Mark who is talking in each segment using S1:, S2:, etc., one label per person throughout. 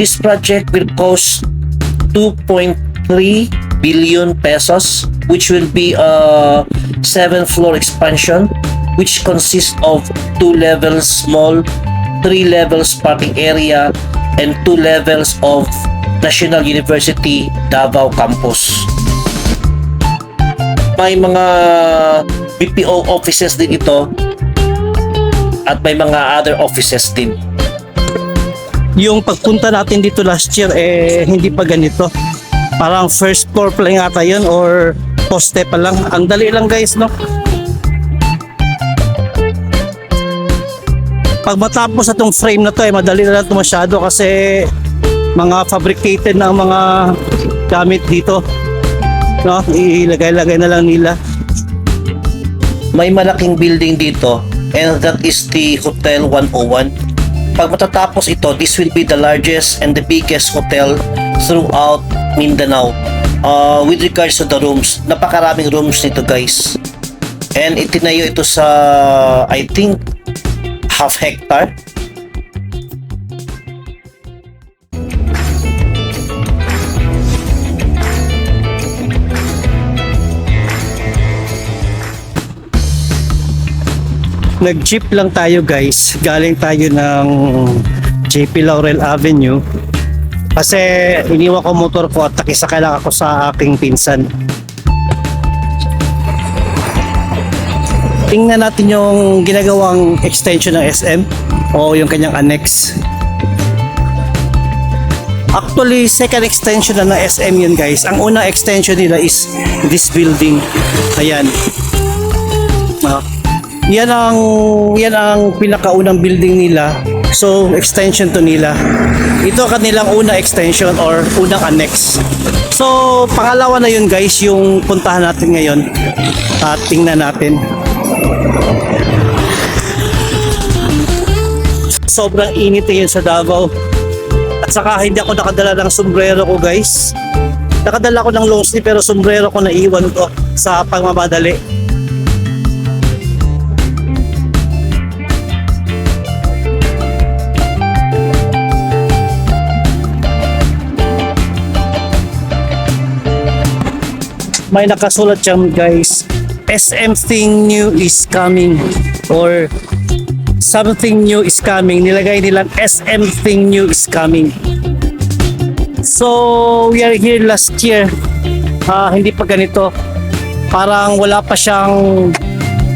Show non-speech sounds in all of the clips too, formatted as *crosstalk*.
S1: This project will cost 2.3 billion pesos, which will be a seven-floor expansion, which consists of two levels small, three levels parking area, and two levels of National University Davao Campus. May mga BPO offices din ito at may mga other offices din.
S2: Yung pagpunta natin dito last year, eh, hindi pa ganito. Parang first floor pa lang ata yun or poste pa lang. Ang dali lang guys, no? Pag matapos itong frame na to, eh, madali na lang ito masyado kasi mga fabricated na mga gamit dito. No? Ilagay-lagay na lang nila.
S1: May malaking building dito and that is the Hotel 101. Pag matatapos ito, this will be the largest and the biggest hotel throughout Mindanao. Uh, with regards to the rooms, napakaraming rooms nito guys. And itinayo ito sa, I think, half hectare.
S2: Nag-jeep lang tayo guys. Galing tayo ng JP Laurel Avenue. Kasi iniwan ko motor ko at nakisakay lang ako sa aking pinsan. Tingnan natin yung ginagawang extension ng SM o yung kanyang annex. Actually, second extension na ng SM yun guys. Ang unang extension nila is this building. Ayan. Yan ang yan ang pinakaunang building nila. So, extension to nila. Ito ang kanilang una extension or unang annex. So, pangalawa na yun guys, yung puntahan natin ngayon. At tingnan natin. Sobrang init yun sa Davao. At saka hindi ako nakadala ng sombrero ko guys. Nakadala ko ng long sleeve pero sombrero ko na iwan ko sa pagmamadali. May nakasulat dyan guys. SM thing new is coming or something new is coming. Nilagay nilang SM thing new is coming. So we are here last year. Ah, hindi pa ganito. Parang wala pa siyang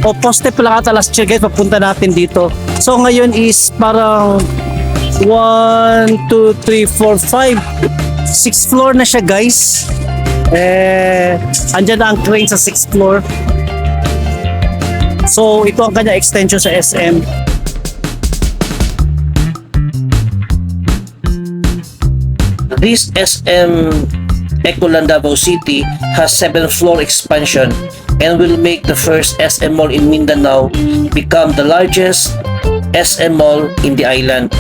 S2: o poste pa lang ata last year guys. Papunta natin dito. So ngayon is parang 1, 2, 3, 4, 5 6 floor na siya guys eh, andyan na ang crane sa 6th floor. So, ito ang kanya extension sa SM.
S1: This SM Ecoland Davao City has 7 floor expansion and will make the first SM mall in Mindanao become the largest SM mall in the island.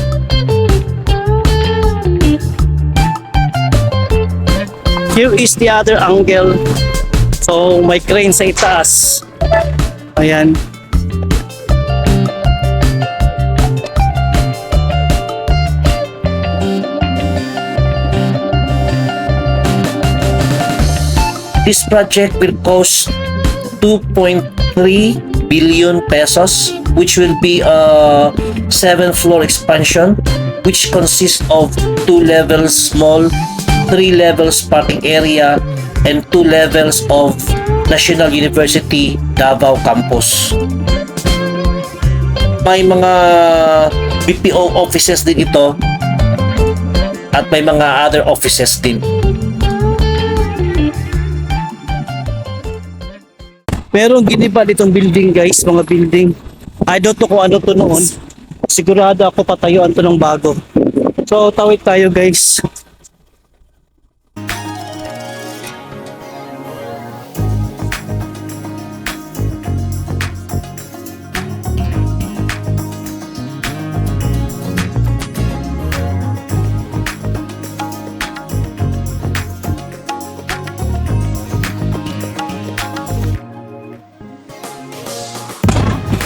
S2: Here is the other angle. So, may crane sa itaas. Ayan.
S1: This project will cost 2.3 billion pesos, which will be a seven-floor expansion, which consists of two levels small, three levels parking area, and two levels of National University Davao Campus. May mga BPO offices din ito at may mga other offices din.
S2: Merong giniba ditong building guys, mga building. I don't know kung ano to noon. Sigurado ako patayuan to ng bago. So, tawid tayo guys.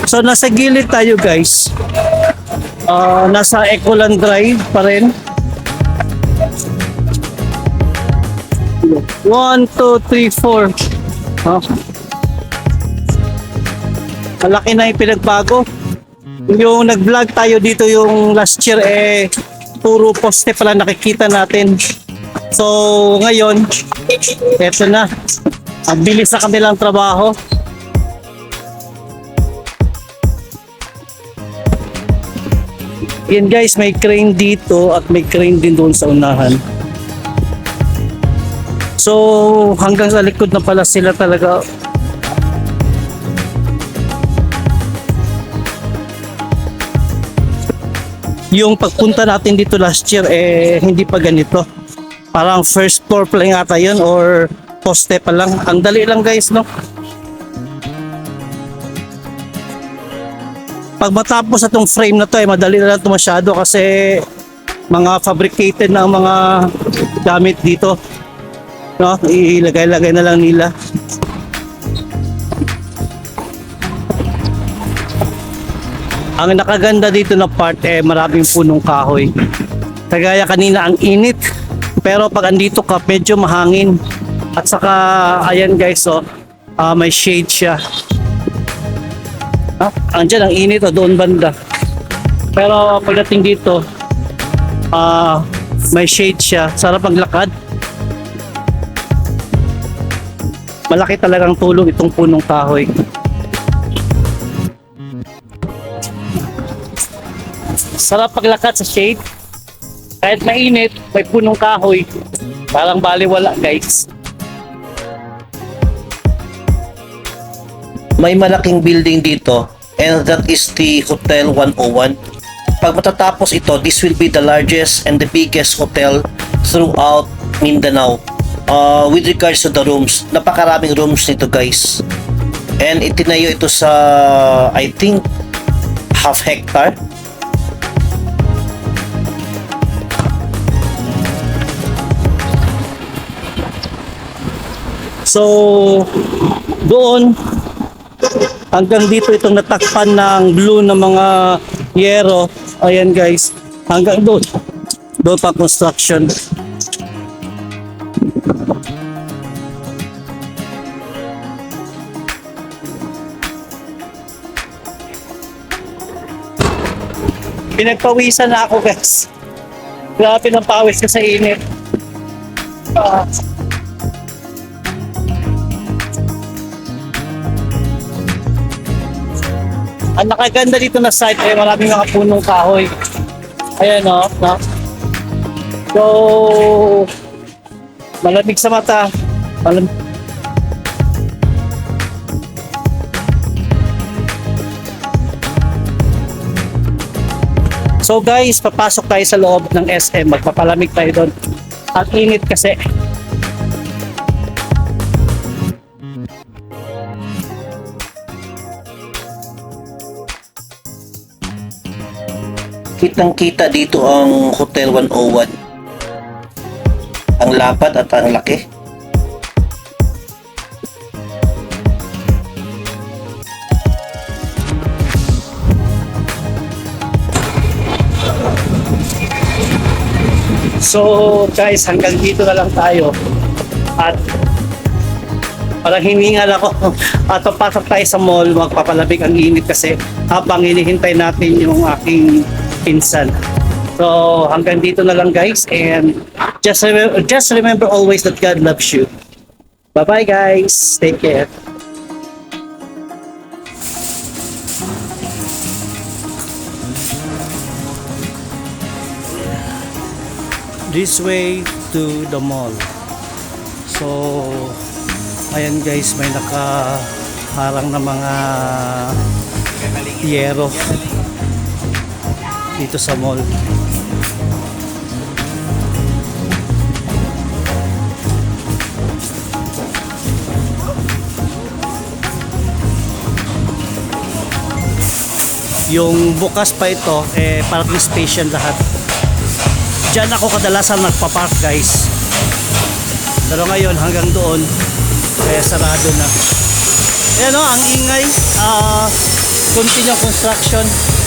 S2: So nasa gilid tayo guys. Ah, nasa Ecoland Drive pa rin. One, two, three, four. Oh. Malaki na yung pinagbago. Yung nag-vlog tayo dito yung last year eh puro poste pala nakikita natin. So ngayon, eto na. Ang bilis sa kanilang trabaho. Yan guys, may crane dito at may crane din doon sa unahan. So hanggang sa likod na pala sila talaga yung pagpunta natin dito last year eh hindi pa ganito. Parang first floor pa lang yata yun or poste pa lang. Ang dali lang guys no. Pag matapos itong frame na to eh madali na lang ito masyado kasi mga fabricated na ang mga gamit dito. No, ilagay-lagay na lang nila. Ang nakaganda dito na part eh maraming punong kahoy. Kagaya kanina ang init. Pero pag andito ka medyo mahangin. At saka ayan guys oh, ah, may shade siya. Ah, andyan ang init oh, doon banda. Pero pagdating dito ah may shade siya. Sarap maglakad. Malaki talagang tulong itong punong kahoy. Sarap paglakad sa shade. Kahit mainit, may punong kahoy. Parang baliwala guys.
S1: May malaking building dito and that is the Hotel 101. Pag matatapos ito, this will be the largest and the biggest hotel throughout Mindanao. Uh, with regards to the rooms, napakaraming rooms nito guys. And itinayo ito sa, I think, half hectare.
S2: So, doon, hanggang dito itong natakpan ng blue ng mga yero. Ayan guys, hanggang doon. Doon pa construction. Pinagpawisan na ako guys. Grabe ng pawis ko sa init. Ah. Ang nakaganda dito na site ay maraming mga punong kahoy. Ayan o. No? So, malamig sa mata. Malam So guys, papasok tayo sa loob ng SM. Magpapalamig tayo doon. At init kasi.
S1: Kitang kita dito ang Hotel 101. Ang lapad at ang laki.
S2: So guys, hanggang dito na lang tayo. At parang hiningal ako. *laughs* At papasok tayo sa mall, magpapalamig ang init kasi habang hinihintay natin yung aking pinsan. So hanggang dito na lang guys and just remember, just remember always that God loves you. Bye-bye guys. Take care. this way to the mall. So, ayan guys, may nakaharang na mga yero dito sa mall. Yung bukas pa ito, eh, parking station lahat. Diyan ako kadalasan nagpa-park guys. Pero ngayon hanggang doon eh sarado na. Ayan o, ang ingay. ah continue construction.